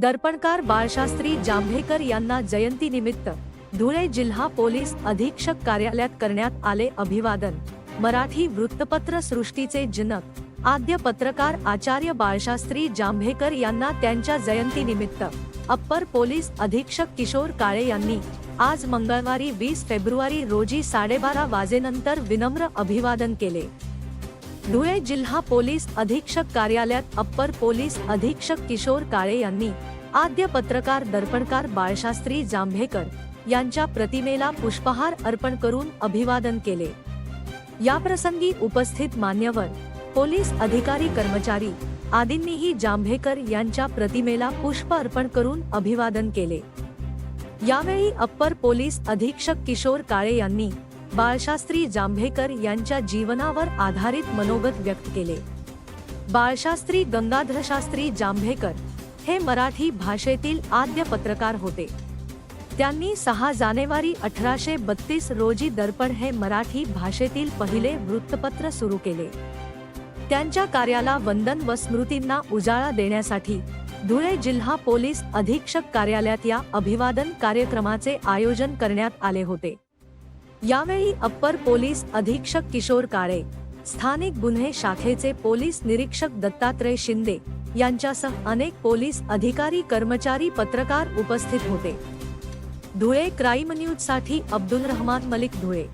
दर्पणकार बाळशास्त्री जांभेकर यांना जयंतीनिमित्त धुळे जिल्हा पोलीस अधीक्षक कार्यालयात करण्यात आले अभिवादन. मराठी वृत्तपत्र सृष्टीचे जनक आद्य पत्रकार आचार्य बाळशास्त्री जांभेकर यांना त्यांच्या जयंतीनिमित्त अप्पर पोलीस अधीक्षक किशोर काळे यांनी आज मंगळवारी वीस फेब्रुवारी रोजी साडेबारा वाजेनंतर विनम्र अभिवादन केले. धुळे जिल्हा पोलीस अधीक्षक कार्यालयात अप्पर पोलीस अधीक्षक किशोर काळे यांनी आद्य पत्रकार दर्पणकार बाळशास्त्री जांभेकर यांच्या प्रतिमेला पुष्पहार अर्पण करून अभिवादन केले. याप्रसंगी उपस्थित मान्यवर पोलीस अधिकारी कर्मचारी आदींनीही जांभेकर यांच्या प्रतिमेला पुष्प अर्पण करून अभिवादन केले. यावेळी अप्पर पोलीस अधीक्षक किशोर काळे यांनी बाळशास्त्री जांभेकर यांच्या जीवनावर आधारित मनोगत व्यक्त केले. बाळशास्त्री गंगाधरशास्त्री जांभेकर हे मराठी भाषेतील आद्य पत्रकार होते. त्यांनी सहा जानेवारी अठराशे बत्तीस रोजी दर्पण हे मराठी भाषेतील पहिले वृत्तपत्र सुरू केले. त्यांच्या कार्याला वंदन व स्मृतींना उजाळा देण्यासाठी धुळे जिल्हा पोलीस अधीक्षक कार्यालयात या अभिवादन कार्यक्रमाचे आयोजन करण्यात आले होते. यावेळी अप्पर पोलीस अधीक्षक किशोर काळे स्थानिक गुन्हे शाखेचे पोलीस निरीक्षक दत्तात्रय शिंदे यांच्यासह अनेक पोलीस अधिकारी कर्मचारी पत्रकार उपस्थित होते. धुळे क्राईम न्यूजसाठी अब्दुल रहमान मलिक धुळे.